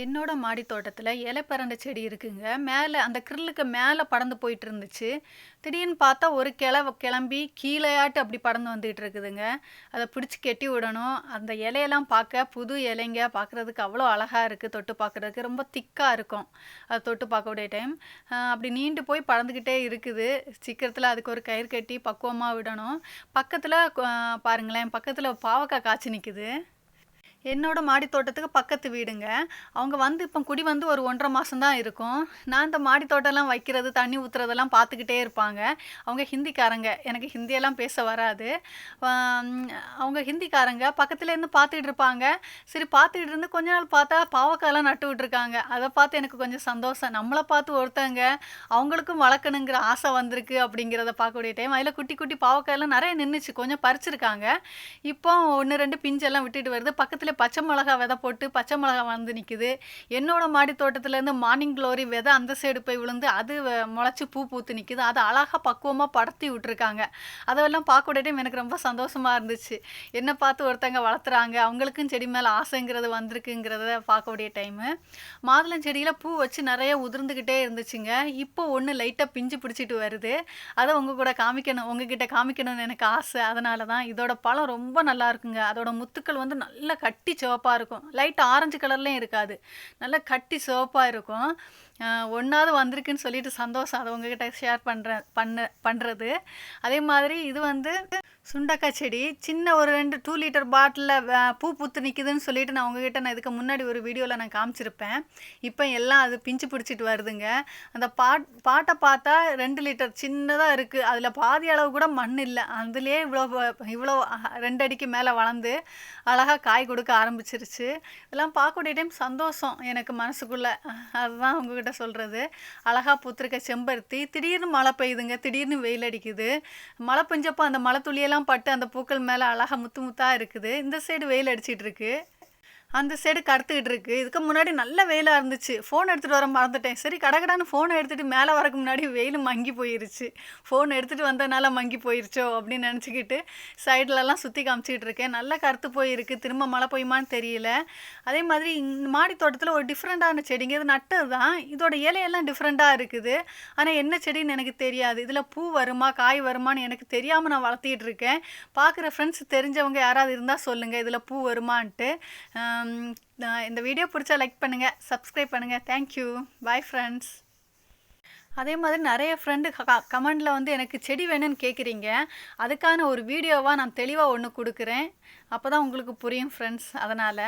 என்னோட மாடி தோட்டத்தில் பரண்ட செடி இருக்குங்க. மேலே அந்த கிரில்லுக்கு மேலே படந்து போயிட்டு இருந்துச்சு திடீர்னு பார்த்தா ஒரு கிளை கிளம்பி கீழேயாட்டு அப்படி படந்து வந்துகிட்டு இருக்குதுங்க அதை பிடிச்சி கெட்டி விடணும். அந்த இலையெல்லாம் பார்க்க புது இலைங்க. பார்க்குறதுக்கு அவ்வளோ அழகாக இருக்குது தொட்டு பார்க்குறதுக்கு ரொம்ப திக்காக இருக்கும். அதை தொட்டு பார்க்கக்கூடிய டைம். அப்படி நீண்டு போய் பறந்துக்கிட்டே இருக்குது. சீக்கிரத்தில் அதுக்கு ஒரு கயிறு கட்டி பக்குவமாக விடணும். பக்கத்தில் பாருங்களேன். பக்கத்தில் பாவக்காய் காய்ச்சி நிற்குது என்னோட மாடி தோட்டத்துக்கு பக்கத்து வீடுங்க. அவங்க வந்து இப்போ குடி வந்து ஒரு ஒன்றரை மாதம் தான் இருக்கும். நான் இந்த மாடி தோட்டம்லாம் வைக்கிறது தண்ணி ஊற்றுறதெல்லாம் பார்த்துக்கிட்டே இருப்பாங்க. அவங்க ஹிந்திக்காரங்க. எனக்கு ஹிந்தியெல்லாம் பேச வராது. அவங்க ஹிந்திக்காரங்க பக்கத்துலேருந்து பார்த்துக்கிட்டு இருப்பாங்க. சரி பார்த்துக்கிட்டு இருந்து கொஞ்ச நாள் பார்த்தா பாவக்காயெல்லாம் நட்டு விட்ருக்காங்க அதை பார்த்து எனக்கு கொஞ்சம் சந்தோஷம். நம்மளை பார்த்து ஒருத்தங்க அவங்களுக்கும் வளர்க்கணுங்கிற ஆசை வந்திருக்கு அப்படிங்கிறத பார்க்கக்கூடிய டைம் அதில் குட்டி குட்டி பாவக்காயெல்லாம் நிறைய நின்றுச்சு கொஞ்சம் பறிச்சிருக்காங்க. இப்போ ஒன்று ரெண்டு பிஞ்செல்லாம் விட்டுட்டு வருது. பக்கத்தில் பச்சை மிளகா விதை போட்டு பச்சை மிளகா வந்து நிற்குது என்னோட மாடி தோட்டத்துலேருந்து மார்னிங் க்ளோரி விதை அந்த சைடு போய் விழுந்து அது முளைச்சி பூ பூத்து நிற்குது அதை அழகாக பக்குவமாக படர்த்தி விட்டுருக்காங்க. அதெல்லாம் பார்க்கக்கூடிய டைம் எனக்கு ரொம்ப சந்தோஷமாக இருந்துச்சு. என்னை பார்த்து ஒருத்தங்க வளர்த்துறாங்க அவங்களுக்கும் செடி மேலே ஆசைங்கிறது வந்திருக்குங்கிறத பார்க்கக்கூடிய டைமு மாதுளம் செடியில் பூ வச்சு நிறைய உதிர்ந்துக்கிட்டே இருந்துச்சுங்க. இப்போ ஒன்று லைட்டாக பிஞ்சு பிடிச்சிட்டு வருது. அதை உங்கள் கூட காமிக்கணும் உங்ககிட்ட காமிக்கணும்னு எனக்கு ஆசை. அதனால தான் இதோட பழம் ரொம்ப நல்லா இருக்குங்க. அதோட முத்துக்கள் வந்து நல்லா கட்டி சிவப்பாக இருக்கும். லைட் ஆரஞ்சு கலர்லேயும் இருக்காது. நல்லா கட்டி சிவப்பாக இருக்கும். ஒன்றாவது வந்திருக்குன்னு சொல்லிட்டு சந்தோஷம் அதை உங்ககிட்ட ஷேர் பண்ணுறேன் பண்ண பண்ணுறது அதே மாதிரி இது வந்து சுண்டக்காய் செடி. சின்ன ஒரு ரெண்டு டூ லிட்டர் பாட்டிலில் பூ பூத்து நிற்குதுன்னு சொல்லிட்டு நான் உங்ககிட்ட நான் இதுக்கு முன்னாடி ஒரு வீடியோவில் நான் காமிச்சிருப்பேன். இப்போ எல்லாம் அது பிஞ்சு பிடிச்சிட்டு வருதுங்க. அந்த பாட் பாட்டை பார்த்தா ரெண்டு லிட்டர் சின்னதாக இருக்குது அதில் பாதி அளவு கூட மண் இல்லை. அதுலேயே இவ்வளோ இவ்வளோ ரெண்டு அடிக்கு மேலே வளர்ந்து அழகாக காய் கொடுக்க ஆரம்பிச்சிருச்சு. இதெல்லாம் பார்க்கக்கூடிய டைம் சந்தோஷம் எனக்கு மனசுக்குள்ளே. அதுதான் உங்ககிட்ட சொல்கிறது அழகாக பூத்திருக்க செம்பருத்தி திடீர்னு மழை பெய்யுதுங்க. திடீர்னு வெயில் அடிக்குது. மழை பெஞ்சப்போ அந்த மழை துளியெல்லாம் பட்டு அந்த பூக்கள் மேலே அழகாக முத்து முத்தாக இருக்குது. இந்த சைடு வெயில் அடிச்சிட்டு இருக்கு. அந்த சைடு கடத்துக்கிட்டு இருக்குது இதுக்கு முன்னாடி நல்ல வெயிலாக இருந்துச்சு. ஃபோன் எடுத்துகிட்டு வர மறந்துட்டேன். சரி கடகடான்னு ஃபோனை எடுத்துகிட்டு மேலே வரக்கு முன்னாடி வெயில் மங்கி போயிருச்சு. ஃபோன் எடுத்துகிட்டு வந்ததுனால மங்கி போயிருச்சோ அப்படின்னு நினச்சிக்கிட்டு சைட்லலாம் சுற்றி காமிச்சிக்கிட்டு இருக்கேன். நல்லா கருத்து போயிருக்கு. திரும்ப மழை பெய்யுமான்னு தெரியல. அதே மாதிரி இந்த மாடி தோட்டத்தில் ஒரு டிஃப்ரெண்ட்டான செடிங்க. இது நட்டது தான். இதோட இலையெல்லாம் டிஃப்ரெண்ட்டாக இருக்குது. ஆனால் என்ன செடின்னு எனக்கு தெரியாது. இதில் பூ வருமா காய் வருமான்னு எனக்கு தெரியாமல் நான் வளர்த்திட்டு இருக்கேன். பார்க்குற ஃப்ரெண்ட்ஸ் தெரிஞ்சவங்க யாராவது இருந்தால் சொல்லுங்கள் இதில் பூ வருமான்ட்டு. இந்த வீடியோ பிடிச்சா லைக் பண்ணுங்கள் சப்ஸ்கிரைப் பண்ணுங்கள் தேங்க்யூ பாய் ஃப்ரெண்ட்ஸ் அதே மாதிரி நிறைய ஃப்ரெண்டு கமெண்டில் வந்து எனக்கு செடி வேணும்னு கேட்குறீங்க அதுக்கான ஒரு வீடியோவாக நான் தெளிவாக ஒன்று கொடுக்குறேன். அப்போ தான் உங்களுக்கு புரியும் ஃப்ரெண்ட்ஸ் அதனால்.